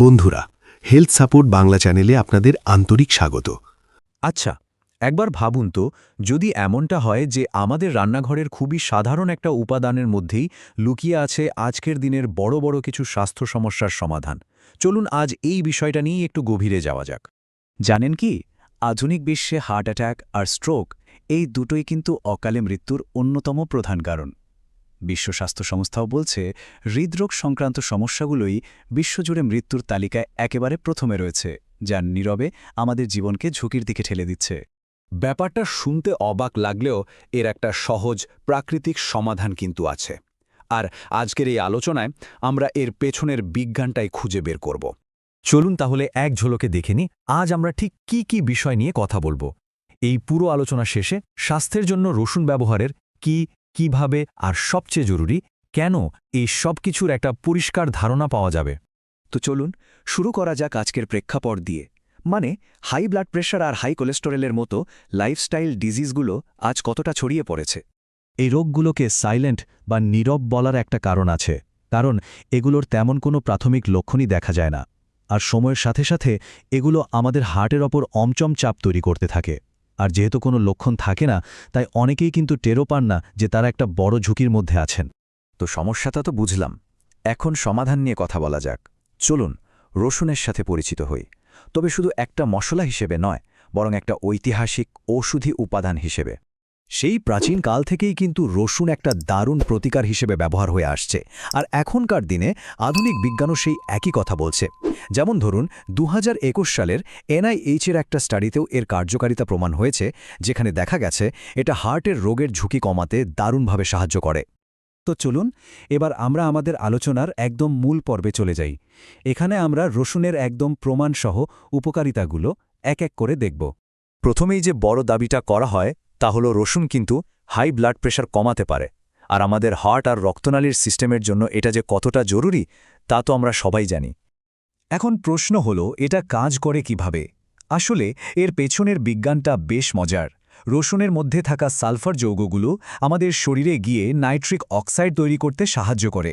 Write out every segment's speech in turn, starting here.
বন্ধুরা health support Bangla চ্যানেলে আপনাদের আন্তরিক স্বাগত। আচ্ছা একবার ভাবুন তো, যদি এমনটা হয় যে আমাদের রান্নাঘরের খুবই সাধারণ একটা উপাদানের মধ্যেই লুকিয়ে আছে আজকের দিনের বড় বড় কিছু স্বাস্থ্য সমস্যার সমাধান, চলুন আজ এই বিষয়টা নিয়েই একটু গভীরে যাওয়া যাক। জানেন কি, আধুনিক বিশ্বে হার্ট অ্যাটাক আর স্ট্রোক এই দুটোই কিন্তু অকালে মৃত্যুর অন্যতম প্রধান কারণ। বিশ্ব স্বাস্থ্য সংস্থাও বলছে, হৃদরোগ সংক্রান্ত সমস্যাগুলোই বিশ্বজুড়ে মৃত্যুর তালিকায় একেবারে প্রথমে রয়েছে, যা নীরবে আমাদের জীবনকে ঝুঁকির দিকে ঠেলে দিচ্ছে। ব্যাপারটা শুনতে অবাক লাগলেও এর একটা সহজ প্রাকৃতিক সমাধান কিন্তু আছে। আর আজকের এই আলোচনায় আমরা এর পেছনের বিজ্ঞানটাই খুঁজে বের করব। চলুন তাহলে এক ঝলকে দেখে নি আজ আমরা ঠিক কি কি বিষয় নিয়ে কথা বলব। এই পুরো আলোচনা শেষে স্বাস্থ্যের জন্য রসুন ব্যবহারের কি কীভাবে আর সবচেয়ে জরুরি কেন এই সব কিছুর একটা পরিষ্কার ধারণা পাওয়া যাবে। তো চলুন, শুরু করা যাক আজকের প্রেক্ষাপট দিয়ে। মানে হাই ব্লাড প্রেশার আর হাই কোলেস্টেরলের মতো লাইফস্টাইল ডিজিজগুলো আজ কতটা ছড়িয়ে পড়েছে? এই রোগগুলোকে সাইলেন্ট বা নীরব বলার একটা কারণ আছে, কারণ এগুলোর তেমন কোনো প্রাথমিক লক্ষণই দেখা যায় না। আর সময়ের সাথে সাথে এগুলো আমাদের হার্টের ওপর অমচম চাপ তৈরি করতে থাকে। আর যেহেতু কোনো লক্ষণ থাকে না, তাই অনেকেই কিন্তু টেরও পান না যে তারা একটা বড় ঝুঁকির মধ্যে আছেন। তো সমস্যাটা তো বুঝলাম। এখন সমাধান নিয়ে কথা বলা যাক। চলুন, রসুনের সাথে পরিচিত হই। তবে শুধু একটা মশলা হিসেবে নয়, বরং একটা ঐতিহাসিক ঔষধি উপাদান হিসেবে। সেই প্রাচীন কাল থেকেই কিন্তু রসুন একটা দারুণ প্রতিকার হিসেবে ব্যবহার হয়ে আসছে। আর এখনকার দিনে আধুনিক বিজ্ঞানও সেই একই কথা বলছে। যেমন ধরুন দু হাজার একুশ সালের এনআইএইচের একটা স্টাডিতেও এর কার্যকারিতা প্রমাণ হয়েছে, যেখানে দেখা গেছে এটা হার্টের রোগের ঝুঁকি কমাতে দারুণভাবে সাহায্য করে। তো চলুন, এবার আমরা আমাদের আলোচনার একদম মূল পর্বে চলে যাই। এখানে আমরা রসুনের একদম প্রমাণসহ উপকারিতাগুলো এক এক করে দেখব। প্রথমেই যে বড় দাবিটা করা হয় তা হল রসুন কিন্তু হাই ব্লাড প্রেশার কমাতে পারে। আর আমাদের হার্ট আর রক্তনালীর সিস্টেমের জন্য এটা যে কতটা জরুরি, তা তো আমরা সবাই জানি। এখন প্রশ্ন হল, এটা কাজ করে কীভাবে? আসলে, এর পেছনের বিজ্ঞানটা বেশ মজার। রসুনের মধ্যে থাকা সালফার যৌগগুলো আমাদের শরীরে গিয়ে নাইট্রিক অক্সাইড তৈরি করতে সাহায্য করে।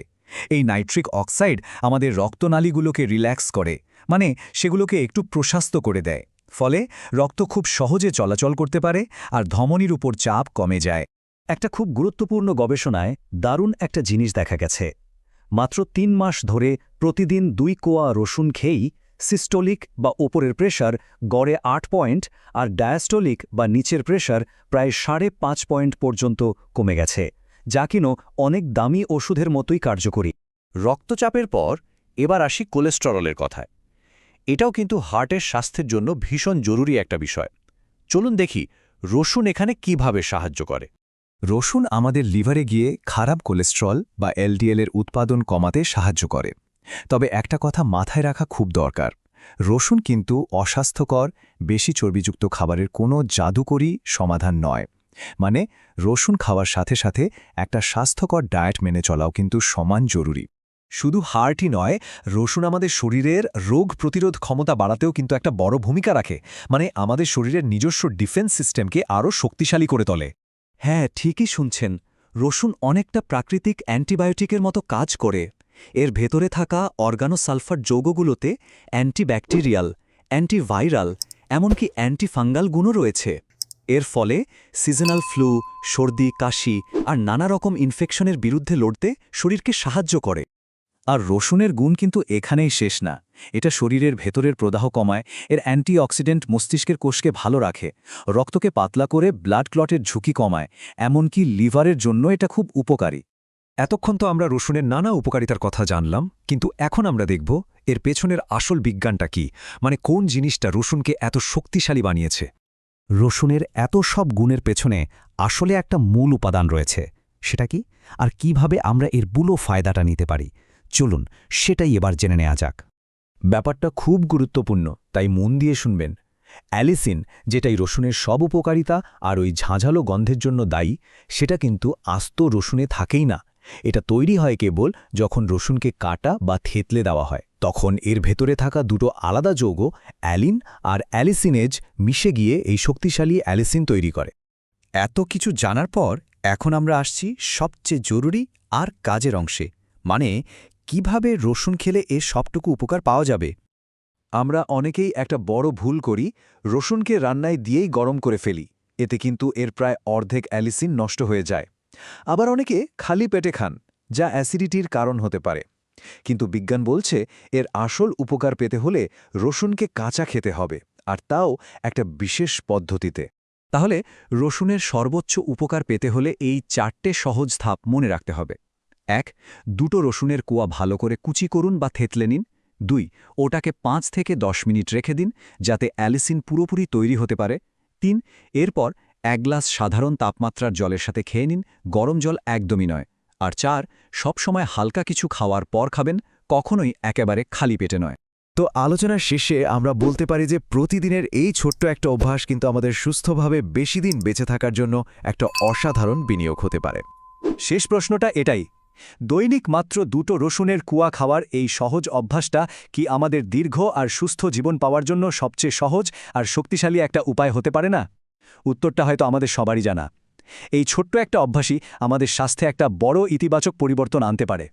এই নাইট্রিক অক্সাইড আমাদের রক্তনালীগুলোকে রিল্যাক্স করে মানে সেগুলোকে একটু প্রশাস্ত করে দেয়। ফলে রক্ত খুব সহজে চলাচল করতে পারে আর ধমনির উপর চাপ কমে যায়। একটা খুব গুরুত্বপূর্ণ গবেষণায় দারুণ একটা জিনিস দেখা গেছে। মাত্র তিন মাস ধরে প্রতিদিন দুই কোয়া রসুন খেয়েই সিস্টোলিক বা ওপরের প্রেশার গড়ে আট পয়েন্ট আর ডায়াস্টোলিক বা নিচের প্রেশার প্রায় সাড়ে পাঁচ পয়েন্ট পর্যন্ত কমে গেছে, যা কিনো অনেক দামি ওষুধের মতোই কার্যকরী। রক্তচাপের পর এবার আসি কোলেস্টেরলের কথায়। এটাও কিন্তু হার্টের স্বাস্থ্যের জন্য ভীষণ জরুরি একটা বিষয়। চলুন দেখি রসুন এখানে কীভাবে সাহায্য করে। রসুন আমাদের লিভারে গিয়ে খারাপ কোলেস্ট্রল বা এলডিএল এর উৎপাদন কমাতে সাহায্য করে। তবে একটা কথা মাথায় রাখা খুব দরকার। রসুন কিন্তু অস্বাস্থ্যকর, বেশি চর্বিযুক্ত খাবারের কোনো জাদুকরী সমাধান নয়। মানে রসুন খাওয়ার সাথে সাথে একটা স্বাস্থ্যকর ডায়েট মেনে চলাও কিন্তু সমান জরুরি। শুধু হার্টই নয়, রসুন আমাদের শরীরের রোগ প্রতিরোধ ক্ষমতা বাড়াতেও কিন্তু একটা বড় ভূমিকা রাখে। মানে আমাদের শরীরের নিজস্ব ডিফেন্স সিস্টেমকে আরও শক্তিশালী করে তোলে। হ্যাঁ ঠিকই শুনছেন। রসুন অনেকটা প্রাকৃতিক অ্যান্টিবায়োটিকের মতো কাজ করে। এর ভেতরে থাকা অর্গানোসালফার যৌগগুলোতে অ্যান্টিব্যাকটেরিয়াল, অ্যান্টিভাইরাল, এমনকি অ্যান্টিফাঙ্গাল গুণও রয়েছে। এর ফলে সিজনাল ফ্লু, সর্দি, কাশি আর নানা রকম ইনফেকশনের বিরুদ্ধে লড়তে শরীরকে সাহায্য করে। আর রসুনের গুণ কিন্তু এখানেই শেষ না। এটা শরীরের ভেতরের প্রদাহ কমায়, এর অ্যান্টিঅক্সিডেন্ট মস্তিষ্কের কোষকে ভালো রাখে, রক্তকে পাতলা করে ব্লাড ক্লটের ঝুঁকি কমায়, এমনকি লিভারের জন্য এটা খুব উপকারী। এতক্ষণ তো আমরা রসুনের নানা উপকারিতার কথা জানলাম, কিন্তু এখন আমরা দেখব এর পেছনের আসল বিজ্ঞানটা কি মানে কোন জিনিসটা রসুনকে এত শক্তিশালী বানিয়েছে। রসুনের এত সব গুণের পেছনে আসলে একটা মূল উপাদান রয়েছে, সেটা কি? আর কীভাবে আমরা এর বুলো ফায়দাটা নিতে পারি? চলুন, সেটাই এবার জেনে নেওয়া যাক। ব্যাপারটা খুব গুরুত্বপূর্ণ, তাই মন দিয়ে শুনবেন। অ্যালিসিন, যেটাই রসুনের সব উপকারিতা আর ওই ঝাঁঝালো গন্ধের জন্য দায়ী, সেটা কিন্তু আস্ত রসুনে থাকেই না। এটা তৈরি হয় কেবল যখন রসুনকে কাটা বা থেতলে দেওয়া হয়। তখন এর ভেতরে থাকা দুটো আলাদা যৌগ, অ্যালিন আর অ্যালিসিনেজ, মিশে গিয়ে এই শক্তিশালী অ্যালিসিন তৈরি করে। এত কিছু জানার পর এখন আমরা আসছি সবচেয়ে জরুরি আর কাজের অংশে মানে কীভাবে রসুন খেলে এর সবটুকু উপকার পাওয়া যাবে? আমরা অনেকেই একটা বড় ভুল করি, রসুনকে রান্নায় দিয়েই গরম করে ফেলি, এতে কিন্তু এর প্রায় অর্ধেক অ্যালিসিন নষ্ট হয়ে যায়। আবার অনেকে খালি পেটে খান, যা অ্যাসিডিটির কারণ হতে পারে। কিন্তু বিজ্ঞান বলছে এর আসল উপকার পেতে হলে রসুনকে কাঁচা খেতে হবে, আর তাও একটা বিশেষ পদ্ধতিতে। তাহলে রসুনের সর্বোচ্চ উপকার পেতে হলে এই চারটে সহজ ধাপ মনে রাখতে হবে। এক, দুটো রসুনের কুয়া ভালো করে কুচি করুন বা থেতলে নিন। দুই, ওটাকে পাঁচ থেকে দশ মিনিট রেখে দিন, যাতে অ্যালিসিন পুরোপুরি তৈরি হতে পারে। তিন, এরপর এক গ্লাস সাধারণ তাপমাত্রার জলের সাথে খেয়ে নিন, গরম জল একদমই নয়। আর চার সবসময় হালকা কিছু খাওয়ার পর খাবেন, কখনোই একেবারে খালি পেটে নয়। তো আলোচনার শেষে আমরা বলতে পারি যে প্রতিদিনের এই ছোট্ট একটা অভ্যাস কিন্তু আমাদের সুস্থভাবে বেশি দিন বেঁচে থাকার জন্য একটা অসাধারণ বিনিয়োগ হতে পারে। শেষ প্রশ্নটা এটাই দৈনিক মাত্র দুটো রসুনের কুয়া খাওয়ার এই সহজ অভ্যাসটা কি আমাদের দীর্ঘ আর সুস্থ জীবন পাওয়ার জন্য সবচেয়ে সহজ আর শক্তিশালী একটা উপায় হতে পারে না? উত্তরটা হয়তো আমাদের সবারই জানা। এই ছোট্ট একটা অভ্যাসই আমাদের স্বাস্থ্যে একটা বড় ইতিবাচক পরিবর্তন আনতে পারে।